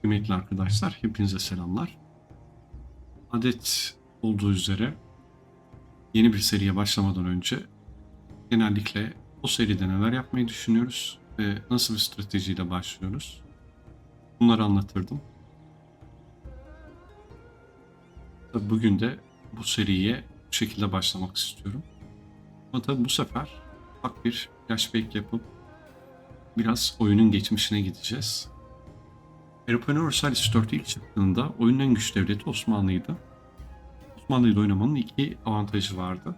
Kıymetli arkadaşlar, hepinize selamlar. Adet olduğu üzere yeni bir seriye başlamadan önce genellikle o seride neler yapmayı düşünüyoruz ve nasıl bir stratejiyle başlıyoruz bunları anlatırdım. Tabii Bugün de bu seriye bu şekilde başlamak istiyorum. Ama tabii bu sefer ufak bir flashback yapıp biraz oyunun geçmişine gideceğiz. Europa Universalis 4 ilk çıktığında oyunun en güçlü devleti Osmanlı'ydı. Osmanlı ile oynamanın iki avantajı vardı.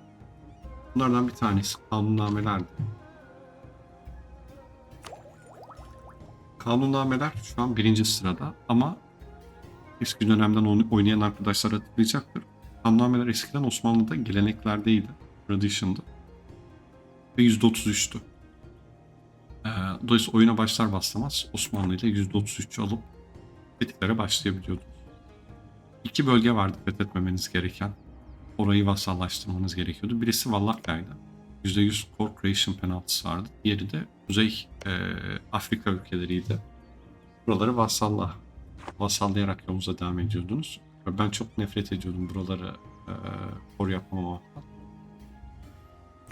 Bunlardan bir tanesi kanunnamelerdi. Kanunnameler şu an birinci sırada ama eski dönemden oynayan arkadaşlar hatırlayacaktır. Kanunnameler eskiden Osmanlı'da geleneklerdeydi. Tradition'dı. Ve %33'tü. Ee, dolayısıyla oyuna başlar başlamaz Osmanlı ile %33 alıp fethihlere başlayabiliyordunuz. İki bölge vardı fethetmemeniz gereken. Orayı vasallaştırmanız gerekiyordu. Birisi Vallakya'ydı. %100 Corporation penaltısı vardı. Diğeri de Kuzey e, Afrika ülkeleriydi. Buraları vasalla, vasallayarak yolunuza devam ediyordunuz. Ben çok nefret ediyordum buraları e, kor yapmamaktan.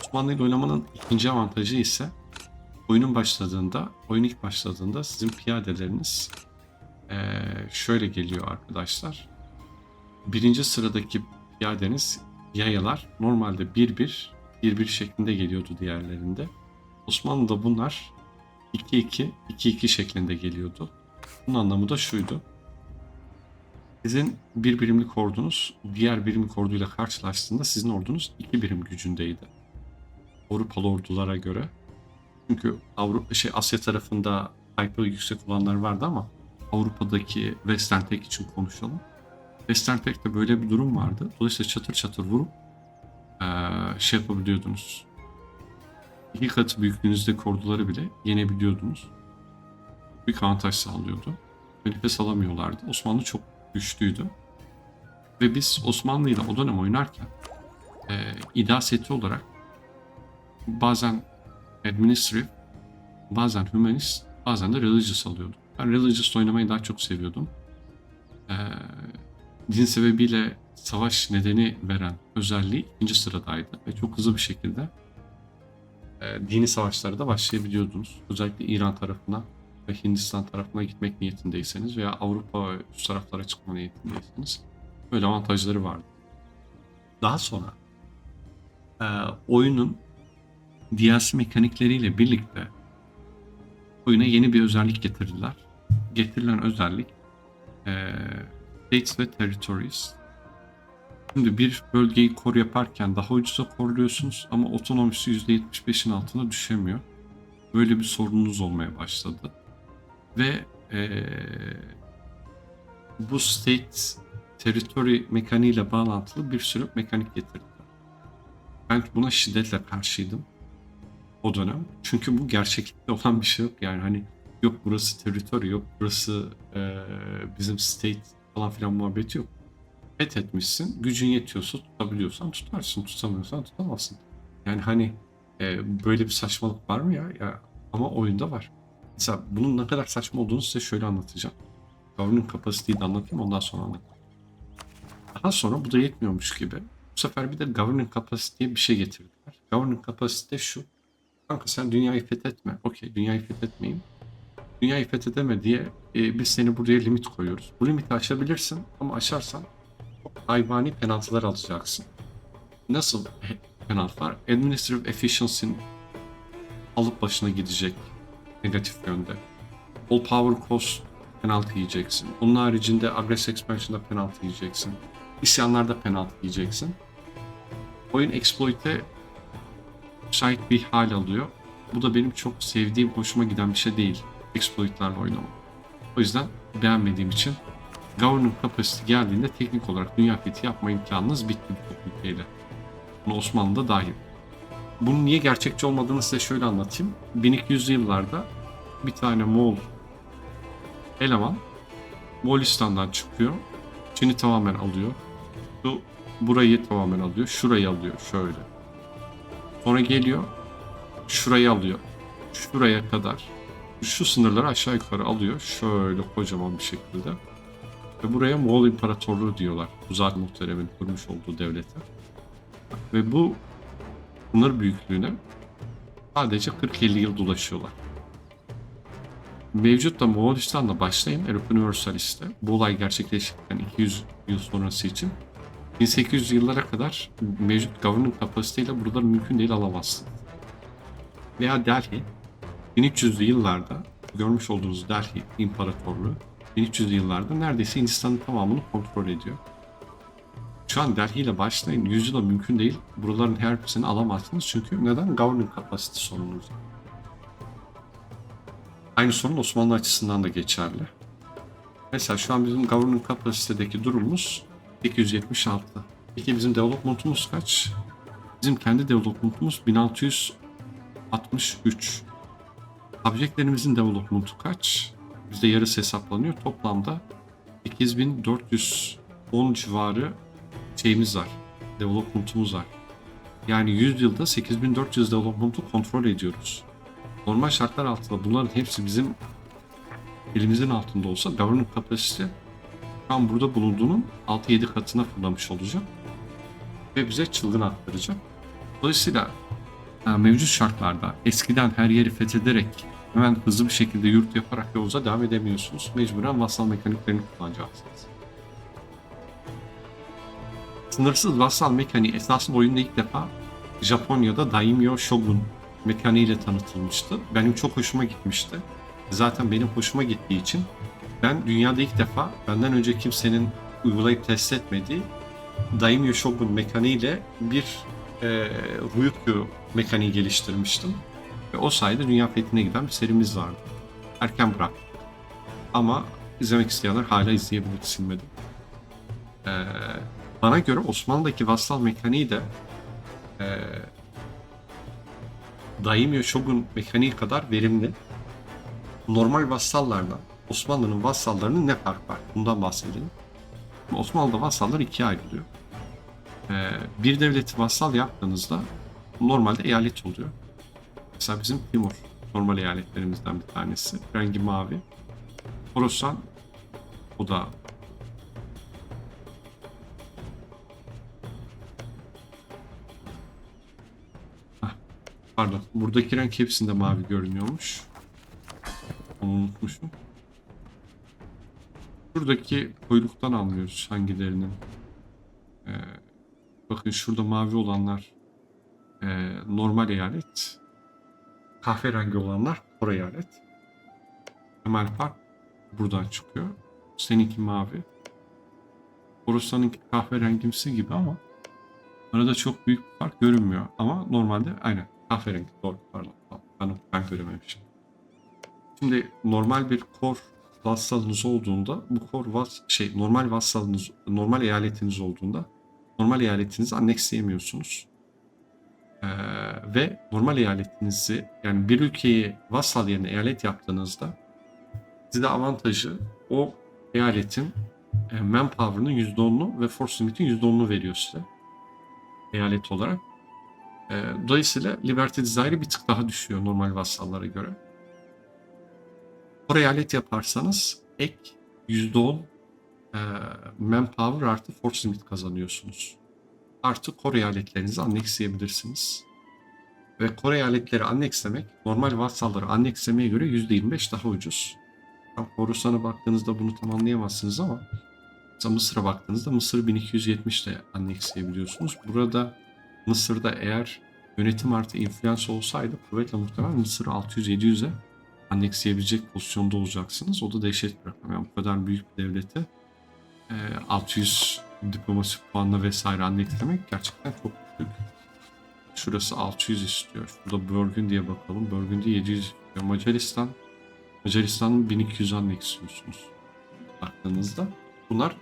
Osmanlı oynamanın ikinci avantajı ise oyunun başladığında, oyun ilk başladığında sizin piyadeleriniz eee, şöyle geliyor arkadaşlar. Birinci sıradaki piyadeniz yayalar normalde 1-1, 1-1 şeklinde geliyordu diğerlerinde. Osmanlı'da bunlar 2-2, 2-2 şeklinde geliyordu. Bunun anlamı da şuydu. Sizin bir birimlik ordunuz diğer birimlik orduyla karşılaştığında sizin ordunuz iki birim gücündeydi. Avrupalı ordulara göre. Çünkü Avrupa şey Asya tarafında hyper yüksek olanlar vardı ama Avrupa'daki Western Tech için konuşalım. Western Tech'te böyle bir durum vardı. Dolayısıyla çatır çatır vurup şey yapabiliyordunuz. İki katı büyüklüğünüzdeki orduları bile yenebiliyordunuz. Büyük avantaj sağlıyordu. Ve nefes alamıyorlardı. Osmanlı çok güçlüydü. Ve biz Osmanlı ile o dönem oynarken eee ideal seti olarak bazen administrative, bazen humanist, bazen de religious alıyordum. Ben religious oynamayı daha çok seviyordum. Ee, din sebebiyle savaş nedeni veren özelliği ikinci sıradaydı ve çok hızlı bir şekilde e, dini savaşlara da başlayabiliyordunuz. Özellikle İran tarafına ve Hindistan tarafına gitmek niyetindeyseniz veya Avrupa ve üst taraflara çıkma niyetindeyseniz böyle avantajları vardı. Daha sonra e, oyunun DLC mekanikleriyle birlikte oyuna yeni bir özellik getirdiler. Getirilen özellik eee States ve Territories. Şimdi bir bölgeyi kor yaparken daha ucuza korluyorsunuz ama otonomisi %75'in altına düşemiyor. Böyle bir sorununuz olmaya başladı. Ve eee, bu state territory mekaniğiyle bağlantılı bir sürü mekanik getirdiler. Ben buna şiddetle karşıydım o dönem. Çünkü bu gerçeklikte olan bir şey yok yani hani yok burası territory yok burası eee, bizim state falan filan muhabbeti yok. Fethetmişsin gücün yetiyorsa tutabiliyorsan tutarsın tutamıyorsan tutamazsın. Yani hani eee, böyle bir saçmalık var mı ya? ya? Ama oyunda var. Mesela bunun ne kadar saçma olduğunu size şöyle anlatacağım. Governing capacity'yi de anlatayım ondan sonra anlatayım. Daha sonra bu da yetmiyormuş gibi. Bu sefer bir de governing capacity diye bir şey getirdiler. Governing capacity şu. Kanka sen dünyayı fethetme. Okey dünyayı fethetmeyeyim. Dünyayı fethedeme diye e, biz seni buraya limit koyuyoruz. Bu limiti aşabilirsin ama aşarsan hayvani penaltılar alacaksın. Nasıl penaltılar? Administrative efficiency'nin alıp başına gidecek negatif yönde. All power cost penaltı yiyeceksin. Onun haricinde aggressive expansion'da penaltı yiyeceksin. İsyanlarda penaltı yiyeceksin. Oyun exploit'e müsait bir hal alıyor. Bu da benim çok sevdiğim, hoşuma giden bir şey değil. Exploit'larla oynamak. O yüzden beğenmediğim için Governing Capacity geldiğinde teknik olarak dünya fethi yapma imkanınız bitti bu ülkeyle. Bunu Osmanlı'da dahil. Bunun niye gerçekçi olmadığını size şöyle anlatayım. 1200'lü yıllarda bir tane Moğol eleman Moğolistan'dan çıkıyor. Çin'i tamamen alıyor. Şu burayı tamamen alıyor. Şurayı alıyor şöyle. Sonra geliyor. Şurayı alıyor. Şuraya kadar şu sınırları aşağı yukarı alıyor. Şöyle kocaman bir şekilde. Ve buraya Moğol İmparatorluğu diyorlar. Uzak Muhterem'in kurmuş olduğu devlete. Ve bu sınır büyüklüğüne sadece 40-50 yıl dolaşıyorlar. Mevcut da Moğolistan'la başlayın Erop Universalist'te. Bu olay gerçekleştikten 200 yıl sonrası için 1800 yıllara kadar mevcut governing kapasiteyle buraları mümkün değil alamazsınız. Veya Delhi 1300'lü yıllarda görmüş olduğunuz Delhi İmparatorluğu 1300'lü yıllarda neredeyse Hindistan'ın tamamını kontrol ediyor. Şu an Delhi ile başlayın 100 yıla mümkün değil. Buraların her birisini alamazsınız çünkü neden? Governing kapasite sorununuz. Aynı sorun Osmanlı açısından da geçerli. Mesela şu an bizim governing kapasitedeki durumumuz 876. Peki bizim development'umuz kaç? Bizim kendi development'umuz 1663. Objectlerimizin development'u kaç? Bizde yarısı hesaplanıyor. Toplamda 8410 civarı şeyimiz var. Development'umuz var. Yani 100 yılda 8400 development'u kontrol ediyoruz. Normal şartlar altında bunların hepsi bizim elimizin altında olsa governance kapasite şu an burada bulunduğunun 6-7 katına fırlamış olacak. Ve bize çılgın aktaracak. Dolayısıyla mevcut şartlarda eskiden her yeri fethederek hemen hızlı bir şekilde yurt yaparak yolunuza devam edemiyorsunuz. Mecburen vassal mekaniklerini kullanacaksınız. Sınırsız vassal mekaniği esasında oyunda ilk defa Japonya'da Daimyo Shogun mekaniğiyle tanıtılmıştı. Benim çok hoşuma gitmişti. Zaten benim hoşuma gittiği için ben dünyada ilk defa benden önce kimsenin uygulayıp test etmediği Daimyo Shogun mekaniğiyle bir e, Ryukyu mekaniği geliştirmiştim. Ve o sayede dünya fethine giden bir serimiz vardı. Erken bıraktık. Ama izlemek isteyenler hala izleyebilir silmedim. Ee, bana göre Osmanlı'daki vassal mekaniği de e, Daimyo Shogun mekaniği kadar verimli. Normal vassallarla Osmanlı'nın vassallarının ne fark var? Bundan bahsedelim. Osmanlı'da vassallar ikiye ayrılıyor. Ee, bir devleti vassal yaptığınızda normalde eyalet oluyor. Mesela bizim Timur normal eyaletlerimizden bir tanesi. Rengi mavi. Horasan o da Pardon. Buradaki renk hepsinde mavi görünüyormuş. Onu unutmuşum. Şuradaki koyuluktan anlıyoruz hangilerinin. Ee, bakın şurada mavi olanlar ee, normal eyalet. Kahverengi olanlar kor eyalet. Temel fark buradan çıkıyor. Seninki mavi. Borusan'ınki kahverengimsi gibi ama arada çok büyük bir fark görünmüyor. Ama normalde aynen kahverengi. Doğru pardon. Ben, ben görememişim. Şimdi normal bir kor vassalınız olduğunda bu kor vas şey normal vassalınız normal eyaletiniz olduğunda normal eyaletinizi annexleyemiyorsunuz. Ee, ve normal eyaletinizi yani bir ülkeyi vassal yerine eyalet yaptığınızda size avantajı o eyaletin e, manpower'ının %10'unu ve force limit'in %10'unu veriyor size eyalet olarak. E, dolayısıyla Liberty Desire'ı bir tık daha düşüyor normal vassallara göre. O eyalet yaparsanız ek %10 e, manpower artı force limit kazanıyorsunuz. Artı core eyaletlerinizi annexleyebilirsiniz. Ve core eyaletleri annexlemek normal vassalları annexlemeye göre %25 daha ucuz. Horusan'a baktığınızda bunu tam anlayamazsınız ama mesela Mısır'a baktığınızda Mısır 1270 ile annexleyebiliyorsunuz. Burada Mısır'da eğer yönetim artı influence olsaydı kuvvetle muhtemelen Mısır'ı 600-700'e annexleyebilecek pozisyonda olacaksınız. O da dehşet bir rakam. Yani bu kadar büyük bir devlete e, 600 diplomasi puanla vesaire annexlemek gerçekten çok büyük. Şurası 600 istiyor. Şurada Burgundy'ye bakalım. Burgundy 700 istiyor. Macaristan Macaristan'ın 1200 annexiyorsunuz. Baktığınızda bunlar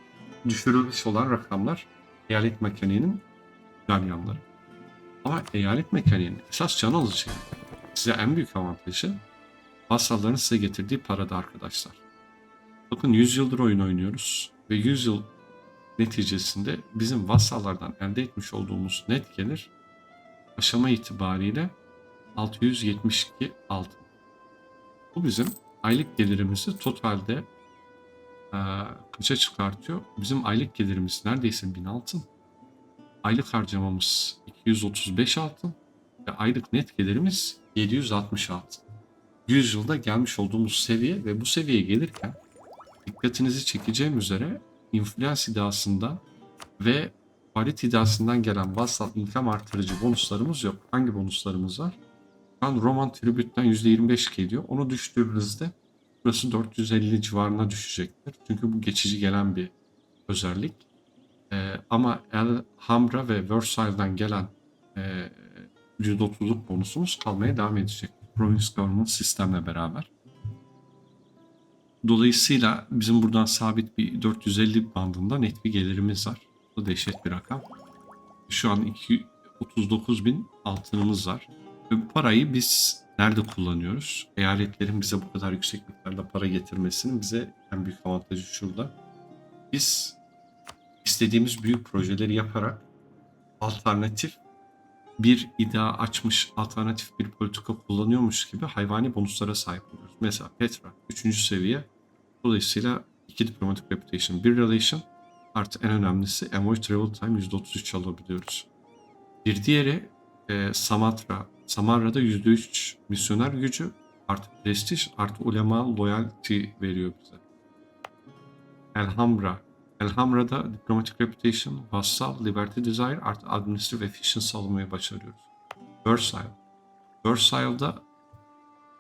düşürülmüş olan rakamlar eyalet mekaniğinin güzel yanları. Ama eyalet mekaniğinin esas can alıcı size en büyük avantajı vassalların size getirdiği parada arkadaşlar. Bakın 100 yıldır oyun oynuyoruz ve 100 yıl neticesinde bizim vassallardan elde etmiş olduğumuz net gelir aşama itibariyle 672 altın. Bu bizim aylık gelirimizi totalde e, kaça çıkartıyor? Bizim aylık gelirimiz neredeyse 1000 altın. Aylık harcamamız 235 altın ve aylık net gelirimiz 760 altın. 100 yılda gelmiş olduğumuz seviye ve bu seviyeye gelirken dikkatinizi çekeceğim üzere influence iddiasından ve parit iddiasından gelen vassal income artırıcı bonuslarımız yok. Hangi bonuslarımız var? Şu an Roman Tribute'den %25 geliyor. Onu düştüğümüzde burası 450 civarına düşecektir. Çünkü bu geçici gelen bir özellik. Ee, ama El Hamra ve Versailles'den gelen e, %30'luk bonusumuz kalmaya devam edecek. Province Government sistemle beraber. Dolayısıyla bizim buradan sabit bir 450 bandında net bir gelirimiz var. Bu dehşet bir rakam. Şu an 239 bin altınımız var. Ve bu parayı biz nerede kullanıyoruz? Eyaletlerin bize bu kadar yüksek miktarda para getirmesinin bize en büyük avantajı şurada. Biz istediğimiz büyük projeleri yaparak alternatif bir iddia açmış alternatif bir politika kullanıyormuş gibi hayvani bonuslara sahip oluyoruz. Mesela Petra 3. seviye dolayısıyla 2 diplomatic reputation, 1 relation artı en önemlisi avoid travel time %33 alabiliyoruz. Bir diğeri e, Samatra. Samarra'da %3 misyoner gücü artı prestij artı ulema loyalty veriyor bize. Elhamra. Elhamra'da diplomatic reputation, vassal, liberty desire artı administrative efficiency almayı başarıyoruz. Versailles. Versailles'da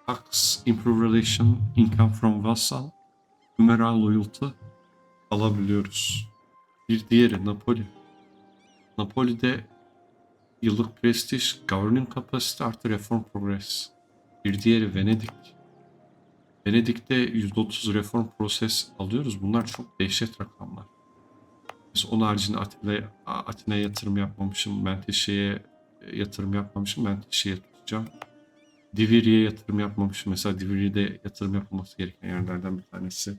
tax, improve relation, income from vassal, numeral loyalty alabiliyoruz. Bir diğeri Napoli. Napoli'de yıllık prestij, governing capacity artı reform progress. Bir diğeri Venedik. Venedik'te %30 reform proses alıyoruz. Bunlar çok dehşet rakamlar. Mesela onun haricinde Atina'ya Atina'ya yatırım yapmamışım. Menteşe'ye yatırım yapmamışım. Menteşe'ye tutacağım. Divri'ye yatırım yapmamışım. Mesela Divri'de yatırım yapılması gereken yerlerden bir tanesi.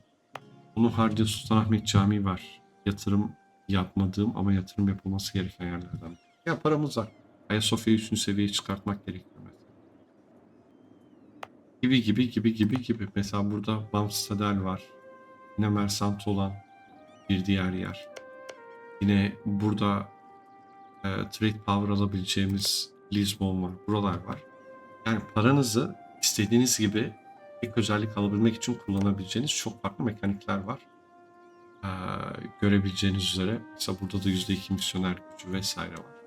Onun haricinde Sultanahmet Camii var. Yatırım yapmadığım ama yatırım yapılması gereken yerlerden. Ya paramız var. Ayasofya'yı 3. seviyeye çıkartmak gerekiyor mesela. Gibi gibi gibi gibi gibi. Mesela burada Bamstadel var. Yine Mersant olan bir diğer yer. Yine burada e, trade power alabileceğimiz Lisbon var. Buralar var. Yani paranızı istediğiniz gibi ilk özellik alabilmek için kullanabileceğiniz çok farklı mekanikler var. Ee, görebileceğiniz üzere mesela burada da %2 misyoner gücü vesaire var.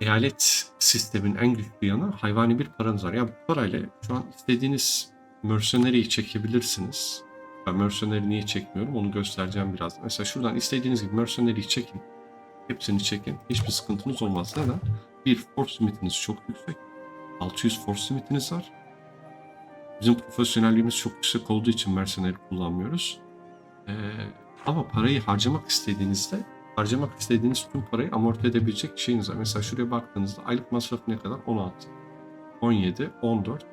Eyalet sistemin en güçlü yanı hayvani bir paranız var. Yani bu parayla şu an istediğiniz mercenary'i çekebilirsiniz. Ben mercenary niye çekmiyorum onu göstereceğim biraz. Mesela şuradan istediğiniz gibi mercenary'i çekin. Hepsini çekin. Hiçbir sıkıntınız olmaz. Neden? Bir force limitiniz çok yüksek. 600 force limitiniz var. Bizim profesyonelliğimiz çok yüksek olduğu için mercenary kullanmıyoruz. Ee, ama parayı harcamak istediğinizde harcamak istediğiniz tüm parayı amorti edebilecek şeyiniz var. Mesela şuraya baktığınızda aylık masraf ne kadar? 16, 17, 14,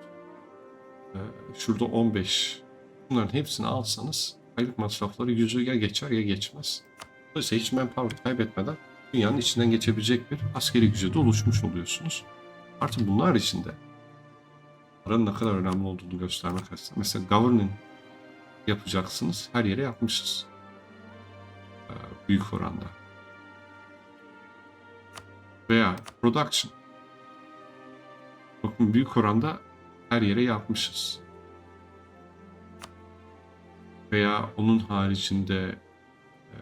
ee, şurada 15. Bunların hepsini alsanız aylık masrafları yüzü ya geçer ya geçmez. Dolayısıyla hiç manpower kaybetmeden dünyanın içinden geçebilecek bir askeri güce de oluşmuş oluyorsunuz. Artık bunlar içinde paranın ne kadar önemli olduğunu göstermek açısından. Mesela governing yapacaksınız. Her yere yapmışız. Ee, büyük oranda. Veya production. Bakın büyük oranda her yere yapmışız. Veya onun haricinde e,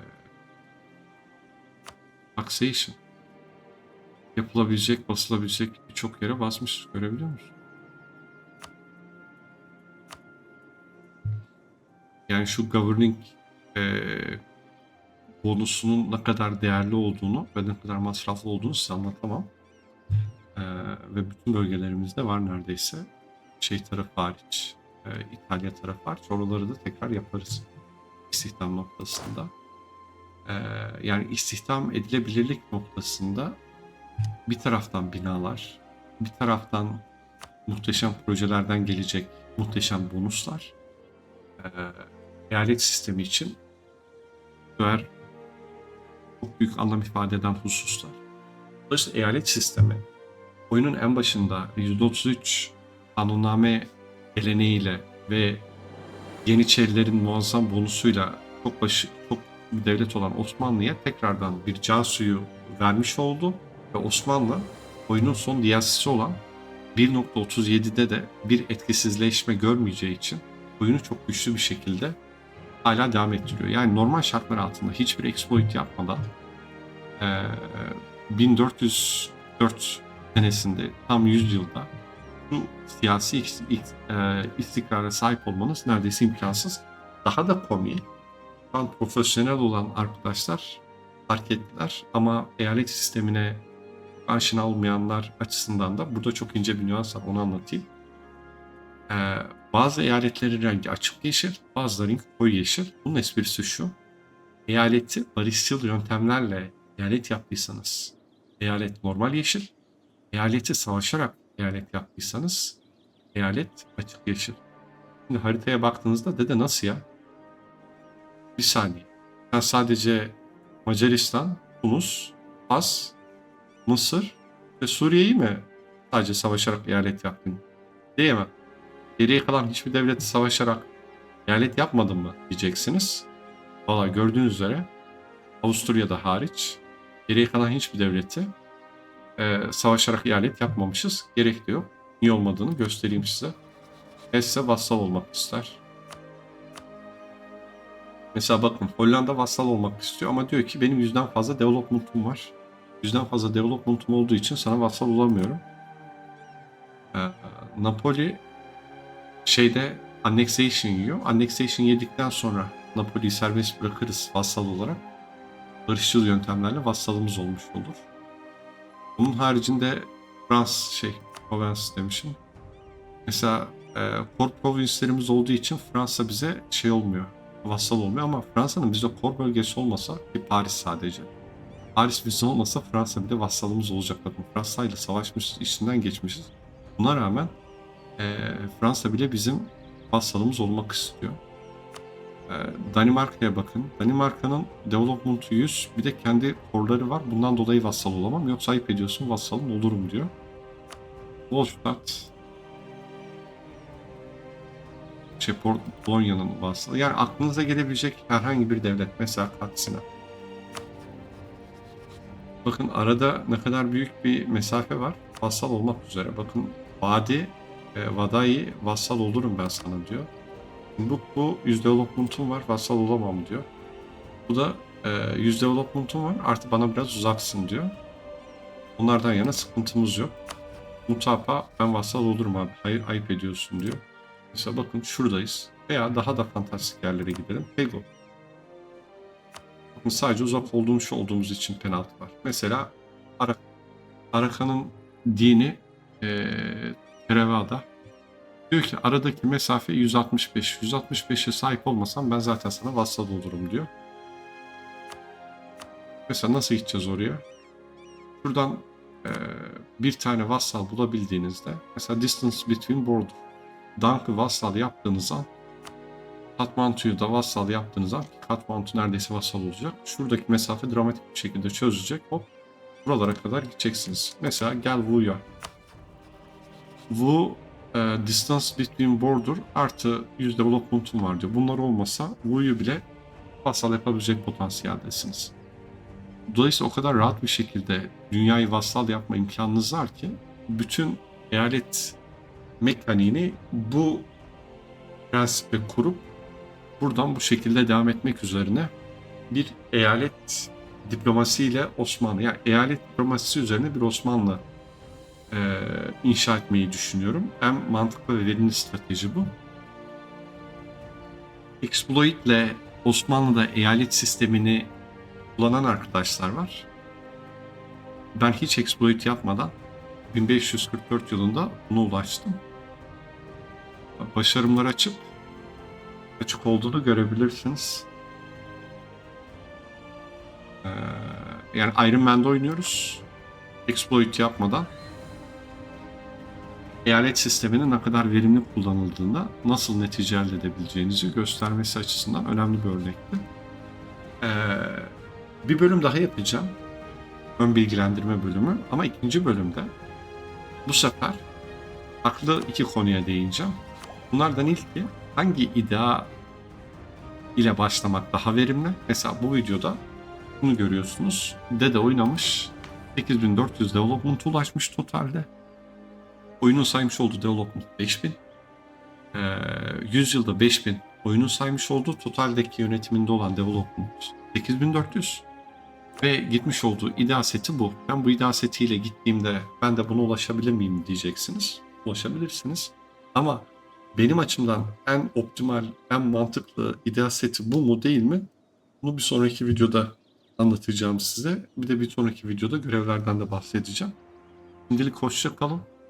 taxation yapılabilecek, basılabilecek birçok yere basmış. Görebiliyor musun? Yani şu governing e, bonusunun ne kadar değerli olduğunu ve ne kadar masraflı olduğunu size anlatamam. E, ve bütün bölgelerimizde var neredeyse. Şey tarafı hariç, e, İtalya tarafı hariç. Oraları da tekrar yaparız istihdam noktasında. E, yani istihdam edilebilirlik noktasında bir taraftan binalar, bir taraftan muhteşem projelerden gelecek muhteşem bonuslar, e, eyalet sistemi için birer çok büyük anlam ifade eden hususlar. Dolayısıyla eyalet sistemi oyunun en başında %33 kanunname geleneğiyle ve Yeniçerilerin muazzam bonusuyla çok başı, çok bir devlet olan Osmanlı'ya tekrardan bir can suyu vermiş oldu ve Osmanlı oyunun son DLC'si olan 1.37'de de bir etkisizleşme görmeyeceği için oyunu çok güçlü bir şekilde hala devam ettiriyor. Yani normal şartlar altında hiçbir exploit yapmadan eee 1404 senesinde tam 100 yılda bu siyasi eee, istikrara sahip olmanız neredeyse imkansız. Daha da komik. Şu an profesyonel olan arkadaşlar fark ettiler ama eyalet sistemine aşina olmayanlar açısından da burada çok ince bir nüans var onu anlatayım. Ee, bazı eyaletlerin rengi açık yeşil, bazılarının koyu yeşil. Bunun esprisi şu. Eyaleti barışçıl yöntemlerle eyalet yaptıysanız eyalet normal yeşil. Eyaleti savaşarak eyalet yaptıysanız eyalet açık yeşil. Şimdi haritaya baktığınızda dede nasıl ya? Bir saniye. Sen sadece Macaristan, Tunus, Fas, Mısır ve Suriye'yi mi sadece savaşarak eyalet yaptın? Diyemem. Geriye kalan hiçbir devleti savaşarak eyalet yapmadın mı diyeceksiniz. Valla gördüğünüz üzere Avusturya'da hariç geriye kalan hiçbir devleti e, savaşarak eyalet yapmamışız. Gerek de yok. Niye olmadığını göstereyim size. Hesse vassal olmak ister. Mesela bakın Hollanda vassal olmak istiyor ama diyor ki benim yüzden fazla development'um var. Yüzden fazla development'um olduğu için sana vassal olamıyorum. Ee, Napoli şeyde annexation yiyor. Annexation yedikten sonra Napoli'yi serbest bırakırız vassal olarak. Barışçıl yöntemlerle vassalımız olmuş olur. Bunun haricinde Frans şey Provence demişim. Mesela e, core provinslerimiz olduğu için Fransa bize şey olmuyor. Vassal olmuyor ama Fransa'nın bizde core bölgesi olmasa ki Paris sadece. Paris bizde olmasa Fransa bir de vassalımız olacak. Bakın Fransa ile savaşmışız, içinden geçmişiz. Buna rağmen e, Fransa bile bizim vassalımız olmak istiyor. E, Danimarka'ya bakın. Danimarka'nın development'u 100 bir de kendi korları var. Bundan dolayı vassal olamam. Yoksa ayıp ediyorsun vassalın olurum diyor. Wolfstadt şey Polonya'nın vassalı. Yani aklınıza gelebilecek herhangi bir devlet. Mesela Katsina. Bakın arada ne kadar büyük bir mesafe var. Vassal olmak üzere. Bakın Vadi, e, Vadai vassal olurum ben sana diyor. Bu, bu yüz development'um var, vassal olamam diyor. Bu da e, yüz development'um var, artı bana biraz uzaksın diyor. Onlardan yana sıkıntımız yok. Mutapa ben vassal olurum abi, hayır ayıp ediyorsun diyor. Mesela bakın şuradayız. Veya daha da fantastik yerlere gidelim. Pego. Bakın sadece uzak olduğumuz şu olduğumuz için penaltı var. Mesela Ara Arakan'ın dini e, Theravada. Diyor ki aradaki mesafe 165. 165'e sahip olmasam ben zaten sana vassal olurum diyor. Mesela nasıl gideceğiz oraya? Şuradan e, bir tane vassal bulabildiğinizde mesela distance between border. Dunk'ı vassal yaptığınız an Katmantu'yu da vassal yaptığınız an Katmantu neredeyse vassal olacak. Şuradaki mesafe dramatik bir şekilde çözülecek. Hop buralara kadar gideceksiniz. Mesela gel Wu'ya. Wu e, distance between border artı 100 development'um var diyor. Bunlar olmasa Wu'yu bile vassal yapabilecek potansiyeldesiniz. Dolayısıyla o kadar rahat bir şekilde dünyayı vassal yapma imkanınız var ki bütün eyalet mekaniğini bu prensiple kurup buradan bu şekilde devam etmek üzerine bir eyalet diplomasiyle Osmanlı, yani eyalet diplomasisi üzerine bir Osmanlı e, inşa etmeyi düşünüyorum. En mantıklı ve verimli strateji bu. Exploit ile Osmanlı'da eyalet sistemini kullanan arkadaşlar var. Ben hiç exploit yapmadan 1544 yılında buna ulaştım. Başarımlar açıp açık olduğunu görebilirsiniz. Ee, yani Iron Man'de oynuyoruz. Exploit yapmadan eyalet sisteminin ne kadar verimli kullanıldığında nasıl netice elde edebileceğinizi göstermesi açısından önemli bir örnekti. Ee, bir bölüm daha yapacağım. Ön bilgilendirme bölümü. Ama ikinci bölümde bu sefer farklı iki konuya değineceğim. Bunlardan ilki hangi idea ile başlamak daha verimli? Mesela bu videoda bunu görüyorsunuz. Dede oynamış. 8400 development ulaşmış totalde. Oyunun saymış olduğu development 5000. Ee, 100 yılda 5000 oyunun saymış olduğu totaldeki yönetiminde olan development 8400 ve gitmiş olduğu idea seti bu. Ben bu idea setiyle gittiğimde ben de buna ulaşabilir miyim diyeceksiniz. Ulaşabilirsiniz. Ama benim açımdan en optimal, en mantıklı idea seti bu mu değil mi? Bunu bir sonraki videoda anlatacağım size. Bir de bir sonraki videoda görevlerden de bahsedeceğim. Şimdilik hoşça kalın.